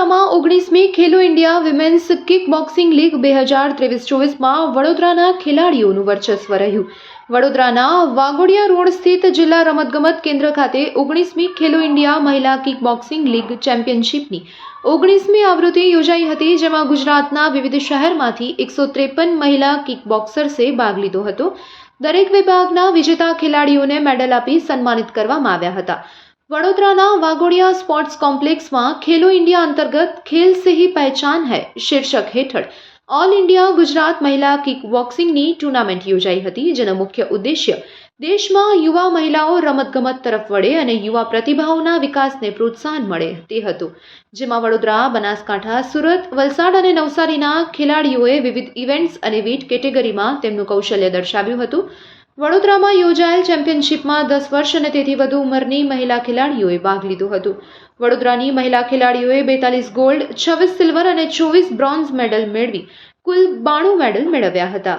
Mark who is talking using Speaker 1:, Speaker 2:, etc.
Speaker 1: વડોદરામાં ઓગણીસમી Khelo India women's kickboxing league બે હજાર ત્રેવીસ ચોવીસમાં વડોદરાના ખેલાડીઓનું વર્ચસ્વ રહ્યું. વડોદરાના વાઘોડિયા રોડ સ્થિત જિલ્લા રમતગમત કેન્દ્ર ખાતે ઓગણીસમી ખેલો ઇન્ડિયા મહિલા કિક બોક્સિંગ લીગ ચેમ્પિયનશિપની ઓગણીસમી આવૃત્તિ યોજાઈ હતી, જેમાં ગુજરાતના વિવિધ શહેરમાંથી એકસો ત્રેપન મહિલા કિક બોક્સર્સે ભાગ લીધો હતો. દરેક વિભાગના વિજેતા ખેલાડીઓને મેડલ આપી સન્માનિત કરવામાં આવ્યા હતા. વડોદરાના વાઘોડિયા સ્પોર્ટ્સ કોમ્પ્લેક્સમાં ખેલો ઇન્ડિયા અંતર્ગત ખેલ સે પહેચાન હૈ. શીર્ષક હેઠળ ઓલ ઇન્ડિયા ગુજરાત મહિલા કિક બોક્સિંગની ટુર્નામેન્ટ યોજાઈ હતી, જેનો મુખ્ય ઉદ્દેશ્ય દેશમાં યુવા મહિલાઓ રમતગમત તરફ વળે અને યુવા પ્રતિભાઓના વિકાસને પ્રોત્સાહન મળે. તે હતું, જેમાં વડોદરા, બનાસકાંઠા, સુરત, વલસાડ અને નવસારીના ખેલાડીઓએ વિવિધ ઇવેન્ટ્સ અને વેઇટ કેટેગરીમાં તેમનું કૌશલ્ય દર્શાવ્યું હતું. વડોદરામાં યોજાયેલ ચેમ્પિયનશિપમાં દસ વર્ષ અને તેથી વધુ ઉંમરની મહિલા ખેલાડીઓએ ભાગ લીધો હતો. વડોદરાની મહિલા ખેલાડીઓએ બેતાલીસ ગોલ્ડ, છવ્વીસ સિલ્વર અને ચોવીસ બ્રોન્ઝ મેડલ મેળવી કુલ બાણું મેડલ મેળવ્યા હતા.